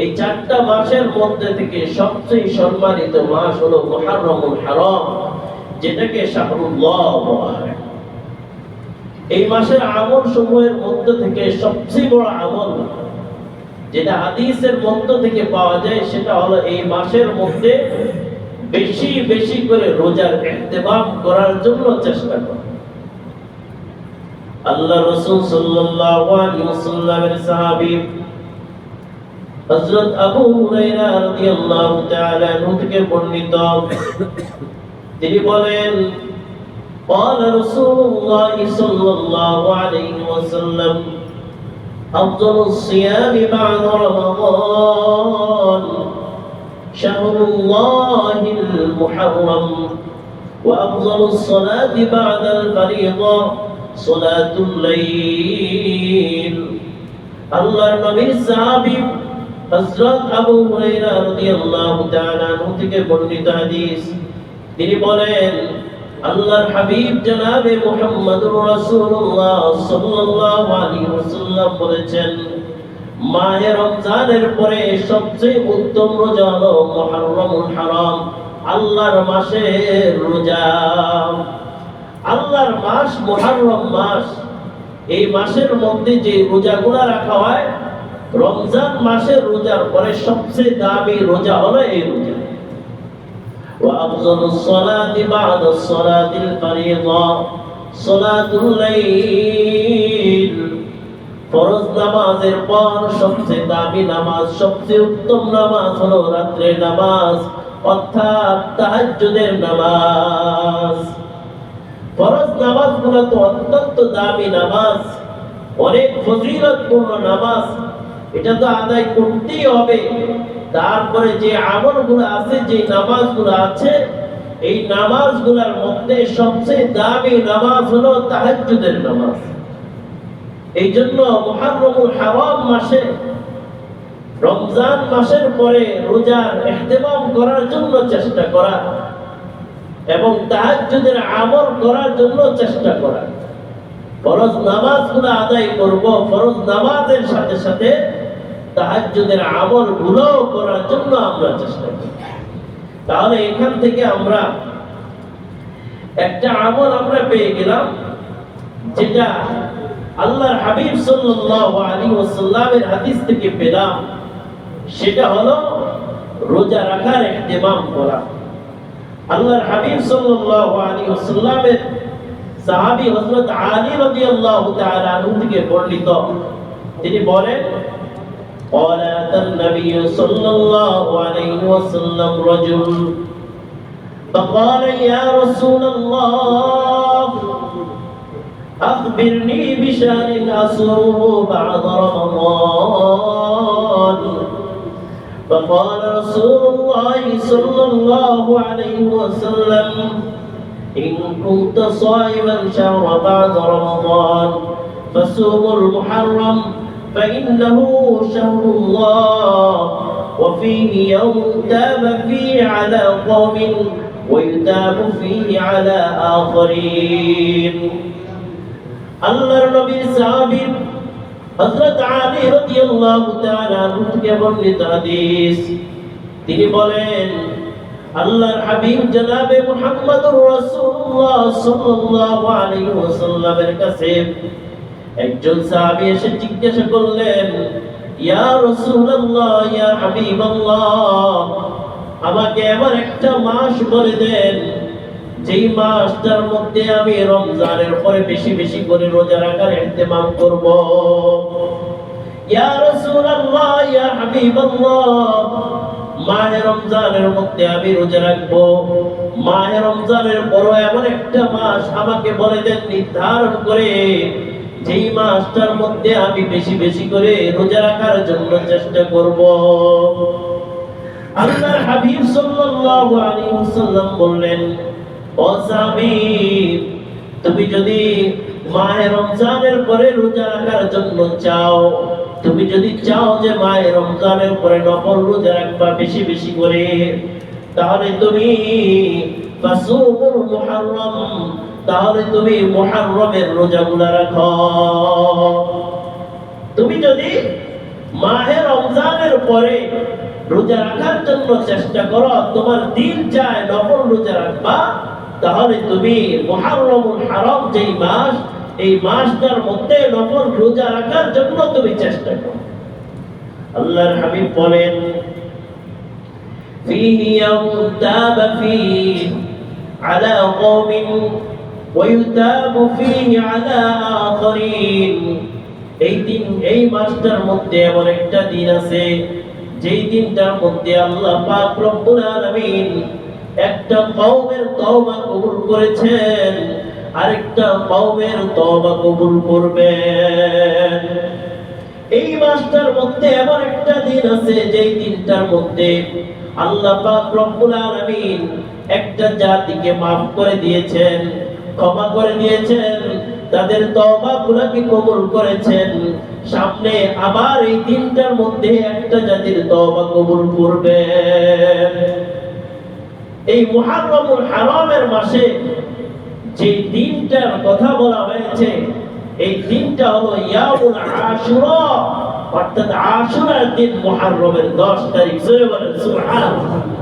এই চারটা মাসের মধ্যে থেকে সবচেয়ে সম্মানিত মাস হলো মুহাররমুল হারাম, যেটাকে এই মাসের আমল সমূহের মধ্যে থেকে সবচেয়ে বড় আমল যেটা হাদিসের মধ্য থেকে পাওয়া যায়, সেটা হলো এই মাসের মধ্যে বেশি বেশি করে রোজার ইহতেমাম করার জন্য চেষ্টা করা। আল্লাহ রাসূল সাল্লাল্লাহু আলাইহি ওয়াসাল্লামের সাহাবী হযরত আবু হুরায়রা রাদিয়াল্লাহু তাআলা আনহু থেকে বর্ণিত তিনি বলেন قال رسول الله صلى الله عليه وسلم أفضل الصيام بعد رمضان شهر الله المحرم وأفضل الصلاة بعد الفريضة صلاة الليل আল্লাহর নবীর সাহাবী হযরত আবু হুরায়রা রাদিয়াল্লাহু তাআলা আনহু থেকে বর্ণিত হাদিস। তিনি বলেন, আল্লাহর হাবিব জনাবে মুহাম্মদুর রাসূলুল্লাহ সাল্লাল্লাহু আলাইহি ওয়াসাল্লাম বলেছেন, মাহে রমজানের পরে সবচেয়ে উত্তম রোজা হলো মুহররমুল হারাম, আল্লাহর মাসের রোজা। আল্লাহর মাস, মুহররম মাস, এই মাসের মধ্যে যে রোজাগুলো রাখা হয় রমজান মাসের রোজার পরে সবচেয়ে দামি রোজা হলো এই রোজা وأفضل الصلاة بعد الصلاة الفريضة صلاة الليل ফরজ নামাজের পর সবচেয়ে দামি নামাজ সবচেয়ে উত্তম নামাজ হলো রাত্রের নামাজ অর্থাৎ তাহাজ্জুদের নামাজ ফরজ নামাজগুলো তো অত্যন্ত দামি নামাজ অনেক ফজিলতপূর্ণ নামাজ এটা তো আদায় করতেই হবে। তারপরে যে আমলগুলো আছে, যে নামাজগুলো আছে, এই নামাজগুলোর মধ্যে সবচেয়ে দামি নামাজ হলো তাহাজ্জুদের নামাজ। এই জন্য হারাম মাসে, রমজান মাসের পরে রোজার ইহতিমাম করার জন্য চেষ্টা করা এবং তাহাজ্জুদের আমল করার জন্য চেষ্টা করা। ফরজ নামাজগুলো আদায় করব, ফরজ নামাজের সাথে সাথে তাহাজ্জুদের আমলগুলো করার জন্য আমরা চেষ্টা করি। তাহলে এখান থেকে আমরা একটা আমল আমরা পেয়ে গেলাম, যেটা আল্লাহর হাবিব সাল্লাল্লাহু আলাইহি ওয়াসাল্লামের হাদিস থেকে পেলাম। সেটা হলো রোজা রাখার ইহতিমাম করা। আল্লাহর হাবিব সাল্লাল্লাহু আলাইহি ওয়াসাল্লামের সাহাবী হযরত আলী রাদিয়াল্লাহু তাআলা থেকে বর্ণিত। তিনি বলেন قال أتى النبي صلى الله عليه وسلم رجل فقال يا رسول الله أخبرني بشأن أصوم بعد رمضان فقال رسول الله صلى الله عليه وسلم إن كنت صائما شهر بعد رمضان فصوم المحرم فإنه شهر الله وفيه يوم تاب فيه على قوم ويتاب فيه على آخرين আল্লাহর নবীর সাহাবী হযরত আলী রাদিয়াল্লাহু তাআলা আনহু থেকে বর্ণিত হাদিস তিনি বলেন আল্লাহর হাবিব জনাবে মুহাম্মদুর রাসূলুল্লাহ সাল্লাল্লাহু আলাইহি ওয়াসাল্লামের কাছে একজন সাহাবী এসে জিজ্ঞাসা করলেন, ইয়া রাসূলুল্লাহ, ইয়া হাবিবাল্লাহ, আমাকে এমন একটা মাস বলে দেন। যেই মাসটার মধ্যে আমি রমজানের পরে বেশি বেশি করে রোজা রাখার ইহতিমাম করব। ইয়া রাসূলুল্লাহ, ইয়া হাবিবাল্লাহ, মাহে রমজানের মধ্যে আমি রোজা রাখব। মাহে রমজানের বড় এমন একটা মাস আমাকে বলে দেন, নির্ধারণ করে যেই মাসটার মধ্যে আমি বেশি বেশি করে রোজা রাখার জন্য চেষ্টা করব। আল্লাহর হাবিব সাল্লাল্লাহু আলাইহি ওয়াসাল্লাম বললেন, ও সাহাবী তুমি যদি মাহে রমজানের পরে রোজা রাখার জন্য চাও, তুমি যদি চাও যে মাহে রমজানের পরে নফল রোজা রাখবা বেশি বেশি করে, তাহলে তুমি তাহলে তুমি মুহাররমের রোজাগুলো রাখো তুমি যদি মাহে রমজানের পরে রোজা রাখার জন্য চেষ্টা করো তোমার দিন চায় নফল রোজা রাখবা তাহলে তুমি মুহাররমুল হারাম যেই মাস এই মাসটার মধ্যে নফল রোজা রাখার জন্য তুমি চেষ্টা করো আল্লাহর হাবিব বলেন فيه يوم تاب فيه على قوم ويتاب فيه على آخرين এই দিন এই মাসটার মধ্যে এমন একটা দিন আছে যেই দিনটার মধ্যে আল্লাহ পাক রব্বুল আলামিন একটা কওমের তওবা কবুল করেছেন আরেকটা কওমের তওবা কবুল করবেন এই মাসটার মধ্যে এমন একটা দিন আছে যেই দিনটার মধ্যে আল্লাহ পাক রব্বুল আলামিন একটা জাতিকে maaf করে দিয়েছেন ক্ষমা করে দিয়েছেন। তাদের তওবা গুলাকে কবুল করেছেন? সামনে আবার এই দিনটার মধ্যে একটা জাতির তওবা কবুল করবেন এই মুহাররমুল হারামের মাসে যে দিনটার কথা বলা হয়েছে, এই দিনটা হলো ইয়ামুল আশুরা, অর্থাৎ আশুরার দিন মুহাররমের 10 তারিখ। সুবহানাল্লাহ।